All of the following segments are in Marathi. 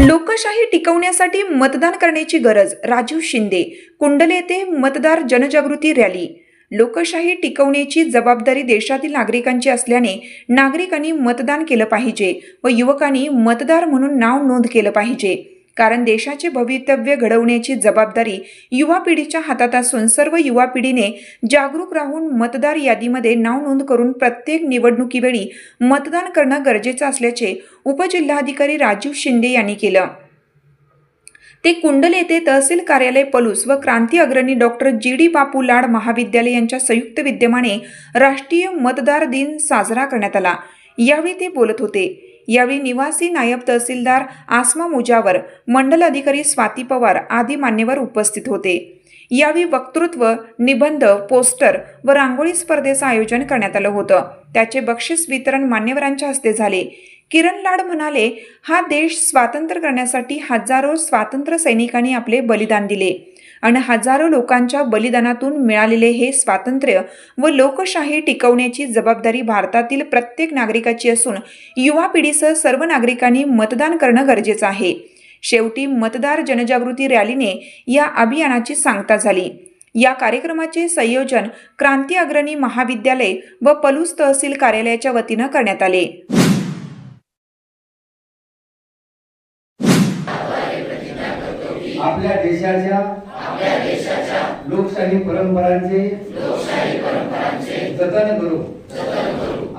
लोकशाही टिकवण्यासाठी मतदान करण्याची गरज राजीव शिंदे. कुंडले येथे मतदार जनजागृती रॅली. लोकशाही टिकवण्याची जबाबदारी देशातील नागरिकांची असल्याने नागरिकांनी मतदान केलं पाहिजे व युवकांनी मतदार म्हणून नाव नोंद केलं पाहिजे. कारण देशाचे भवितव्य घडवण्याची जबाबदारी युवा पिढीच्या हातात असून सर्व युवा पिढीने जागरूक राहून मतदार यादीमध्ये नाव नोंद करून प्रत्येक निवडणुकीवेळी मतदान करणं गरजेचं असल्याचे उपजिल्हाधिकारी राजीव शिंदे यांनी केलं. ते कुंडल येथे तहसील कार्यालय पलूस व क्रांती अग्रणी डॉक्टर जी. डी. बापू लाड महाविद्यालय यांच्या संयुक्त विद्यमाने राष्ट्रीय मतदार दिन साजरा करण्यात आला. यावेळी ते बोलत होते. यावेळी निवासी नायब तहसीलदार आसमा मुजावर मंडल अधिकारी स्वाती पवार आदी मान्यवर उपस्थित होते. यावेळी वक्तृत्व निबंध पोस्टर व रांगोळी स्पर्धेचं आयोजन करण्यात आलं होतं. त्याचे बक्षीस वितरण मान्यवरांच्या हस्ते झाले. किरण लाड म्हणाले हा देश स्वातंत्र्य करण्यासाठी हजारो स्वातंत्र्य सैनिकांनी आपले बलिदान दिले. आणि हजारो लोकांच्या बलिदानातून मिळालेले हे स्वातंत्र्य व लोकशाही टिकवण्याची जबाबदारी भारतातील प्रत्येक नागरिकाची असून युवा पिढीसह सर्व नागरिकांनी मतदान करणं गरजेचं आहे. शेवटी मतदार जनजागृती रॅलीने या अभियानाची सांगता झाली. या कार्यक्रमाचे संयोजन क्रांती अग्रणी महाविद्यालय व पलूस तहसील कार्यालयाच्या वतीनं करण्यात आले. आपल्या देशाच्या लोकशाही परंपरांचे जतन करू.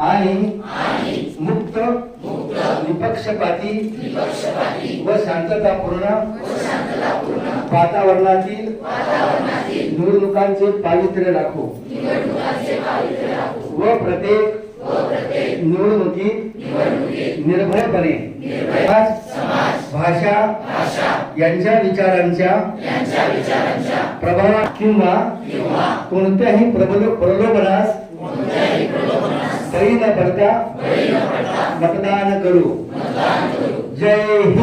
आणि मुक्त निपक्षपाती व शांततापूर्ण वातावरणातील निवडणुकांचे पावित्र्य राखू. व प्रत्येक निवडणुकीत निर्भयपणे भाषा यांच्या विचारांच्या प्रभावात किंवा कोणत्याही प्रलोभनास बळी न पडता मतदान करू. जय हिंद.